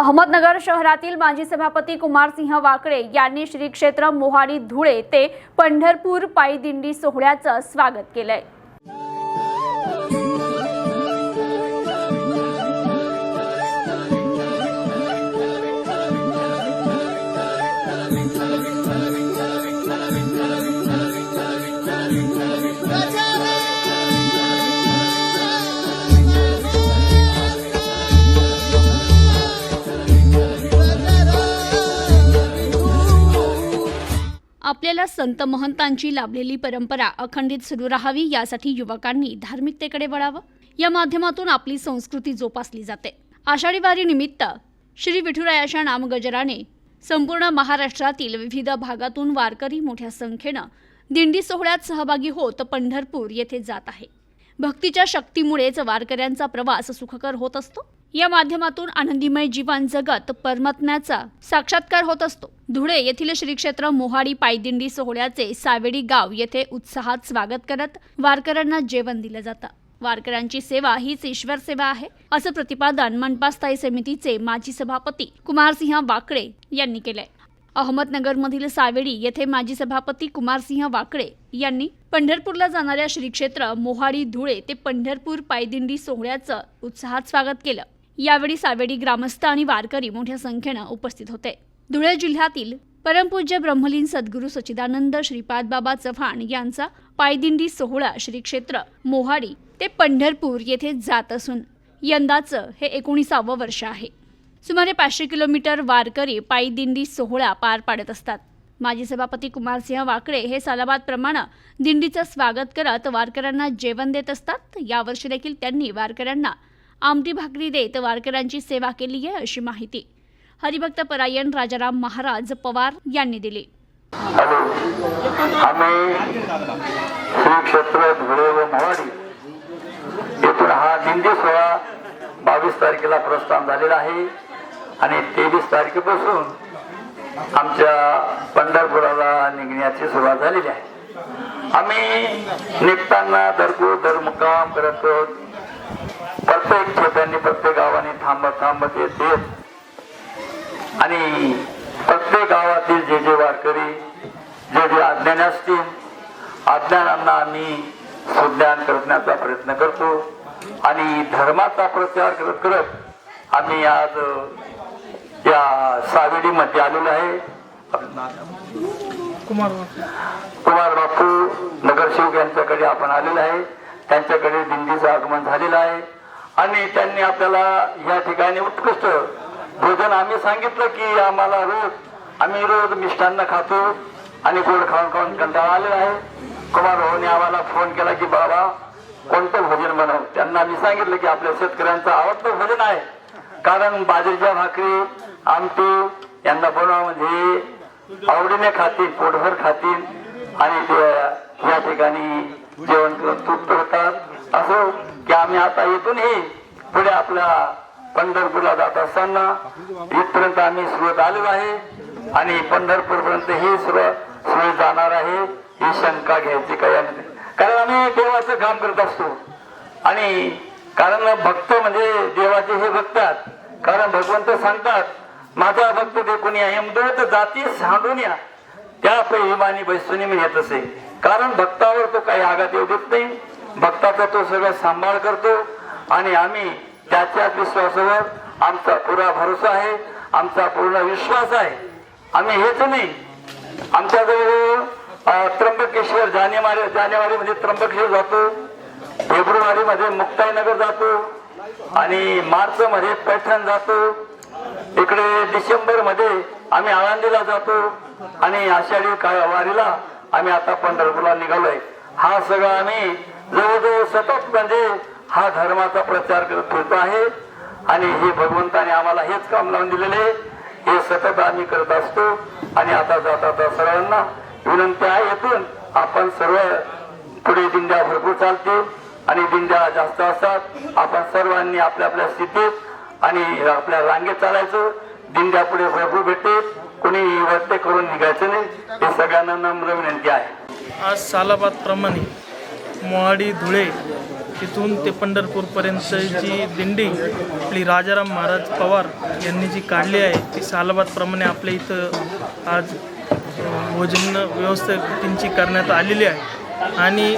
अहमदनगर शहरातील माजी सभापती कुमारसिंह वाकळे यांनी श्री क्षेत्र मोहाडी धुळे ते पंढरपूर पायदिंडी सोहळ्याचं स्वागत केलंय. आपल्याला संत महंतांची लाभलेली परंपरा अखंडित सुरू राहावी यासाठी युवकांनी धार्मिकतेकडे वळावं. या माध्यमातून आपली संस्कृती जोपासली जाते. आषाढी वारी निमित्त श्री विठुरायाच्या नामगजराने संपूर्ण महाराष्ट्रातील विविध भागातून वारकरी मोठ्या संख्येनं दिंडी सोहळ्यात सहभागी होत पंढरपूर येथे जात आहे. भक्तीच्या शक्तीमुळेच वारकऱ्यांचा प्रवास सुखकर होत असतो. या माध्यमातून आनंदीमय जीवन जगत परमात्म्याचा साक्षात्कार होत असतो. धुळे येथील श्री क्षेत्र मोहाडी पायदिंडी सोहळ्याचे सावेडी गाव येथे उत्साहात स्वागत करत वारकऱ्यांना जेवण दिलं जातं. वारकऱ्यांची सेवा हीच ईश्वर सेवा आहे असं प्रतिपादन मनपा स्थायी समितीचे माजी सभापती कुमारसिंह वाकळे यांनी केलंय. अहमदनगरमधील सावेडी येथे माजी सभापती कुमारसिंह वाकळे यांनी पंढरपूरला जाणाऱ्या श्रीक्षेत्र मोहाडी धुळे ते पंढरपूर पायदिंडी सोहळ्याचं उत्साहात स्वागत केलं. यावेळी सावेडी ग्रामस्थ आणि वारकरी मोठ्या संख्येनं उपस्थित होते. धुळे जिल्ह्यातील परमपूज्य ब्रह्मलीन सद्गुरू सच्चिदानंद श्रीपाद बाबा चव्हाण यांचा पायदिंडी सोहळा श्री क्षेत्र मोहाडी ते पंढरपूर येथे जात असून यंदाचं हे एकोणीसावं वर्ष आहे. सुमारे पाचशे किलोमीटर वारकरी पायदिंडी सोहळा पार पाडत असतात. माजी सभापती कुमारसिंह वाकडे हे सालाबादप्रमाणे दिंडीचं स्वागत करत वारकऱ्यांना जेवण देत असतात. यावर्षी देखील त्यांनी वारकऱ्यांना आमटी भाकरी देत वारकऱ्यांची सेवा केली आहे अशी माहिती. हरिभक्त परायण राजाराम महाराज पवार यांनी दिली. आम्ही क्षेत्र हा दिंडी सोहळा बावीस तारखेला प्रस्थान झालेला आहे आणि तेवीस तारखेपासून आमच्या पंढरपुराला निघण्याची सुरुवात झालेली आहे. आम्ही निघताना दरगो दर मुक्काम करत आहोत. प्रत्येक छोट्यांनी प्रत्येक गावाने थांबत थांबत येत येत आणि प्रत्येक गावातील जे जे वारकरी जे जे अज्ञानी असतील अज्ञानांना आम्ही सुज्ञान करण्याचा प्रयत्न करतो. आणि धर्माचा प्रचार करत करत आम्ही आज या सावेडीमध्ये आलेलो आहे. कुमार कुमार बापू नगरसेवक यांच्याकडे आपण आलेलो आहे. त्यांच्याकडे दिंडीचं आगमन झालेलं आहे. आणि त्यांनी आपल्याला या ठिकाणी उत्कृष्ट भोजन. आम्ही सांगितलं की आम्हाला रोज आम्ही रोज मिष्टान्न खातो आणि गोड खाऊन खाऊन कंटाळा आलेला आहे. कुमार भाऊने आम्हाला फोन केला की बाबा कोणतं भोजन बनव? त्यांना मी सांगितलं की आपल्या शेतकऱ्यांचं आवडतं भोजन आहे. कारण बाजरीच्या भाकरी आमटी यांना बनवा म्हणजे आवडीने खातील पोटभर खातील आणि या ठिकाणी जेवण करून तृप्त होत आता येथूनही पुढे आपल्या पंढरपूरला जात असताना इथपर्यंत आम्ही सुरत आलो आहे आणि पंढरपूर पर्यंत ही सुरत जाणार आहे ही शंका घ्यायची काही कारण आम्ही देवाचं काम करत असतो. आणि कारण भक्त म्हणजे देवाचे हे भक्तात कारण भगवंत सांगतात माझा भक्त ते कोणी आहे म्हणतो जाती सांडून या. त्या प्रेमाने बैसून मी येत असे. कारण भक्तावर तो काही आघात येऊ देत नाही. भक्ताचा तो सगळं सांभाळ करतो आणि आम्ही त्याच्याच विश्वासावर आमचा पुरा भरोसा आहे आमचा पूर्ण विश्वास आहे. आम्ही हेच नाही आमच्याजवळ त्र्यंबकेश्वर जानेवारी जानेवारीमध्ये त्र्यंबकेश्वर जातो फेब्रुवारी मध्ये मुक्ताईनगर जातो आणि मार्च मध्ये पैठण जातो. इकडे डिसेंबरमध्ये आम्ही आळंदीला जातो आणि आषाढी वारीला आम्ही आता पंढरपूरला निघालोय. हा सगळा आम्ही जवळजवळ सतत म्हणजे हा धर्माचा प्रचार करत होत आहे आणि हे भगवंताने आम्हाला हेच काम लावून दिलेले आहे. हे सतत आम्ही करत असतो आणि आता जाता आता सर्वांना विनंती आहे येथून आपण सर्व पुढे दिंड्या भरपूर चालतील आणि दिंड्या जास्त असतात. आपण सर्वांनी आपल्या आपल्या स्थितीत आणि आपल्या रांगेत चालायचं. दिंड्या पुढे भरपूर भेटते कोणी वर्ते करून निघायचं नाही. हे सगळ्यांना नम्र विनंती आहे. आज सालाबाद प्रमाणे मोहाडी धुळे तिथून ते पंढरपूरपर्यंतची दिंडी आपली राजाराम महाराज पवार यांनी जी काढली आहे ती सालाबादप्रमाणे आपल्या इथं आज भोजन व्यवस्था त्यांची करण्यात आलेली आहे. आणि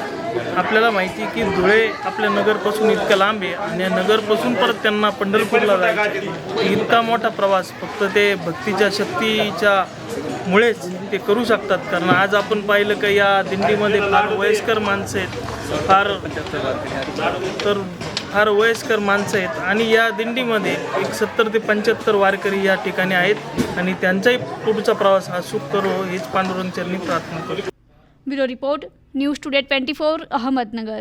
आपल्याला माहिती की धुळे आपल्या नगरपासून इतकं लांब आहे आणि या नगरपासून परत त्यांना पंढरपूरला जायचं इतका मोठा प्रवास फक्त ते भक्तीच्या शक्तीच्या मुळेच ते करू शकतात. कारण आज आपण पाहिलं का या दिंडीमध्ये फार वयस्कर माणसं आहेत. फार तर फार वयस्कर माणसं आहेत. आणि या दिंडीमध्ये एक सत्तर ते पंच्याहत्तर वारकरी या ठिकाणी आहेत. आणि त्यांचाही पुढचा प्रवास हा सुख करो हेच पांडुरंग चरणी प्रार्थना करू bureau report news today twenty four Ahmednagar.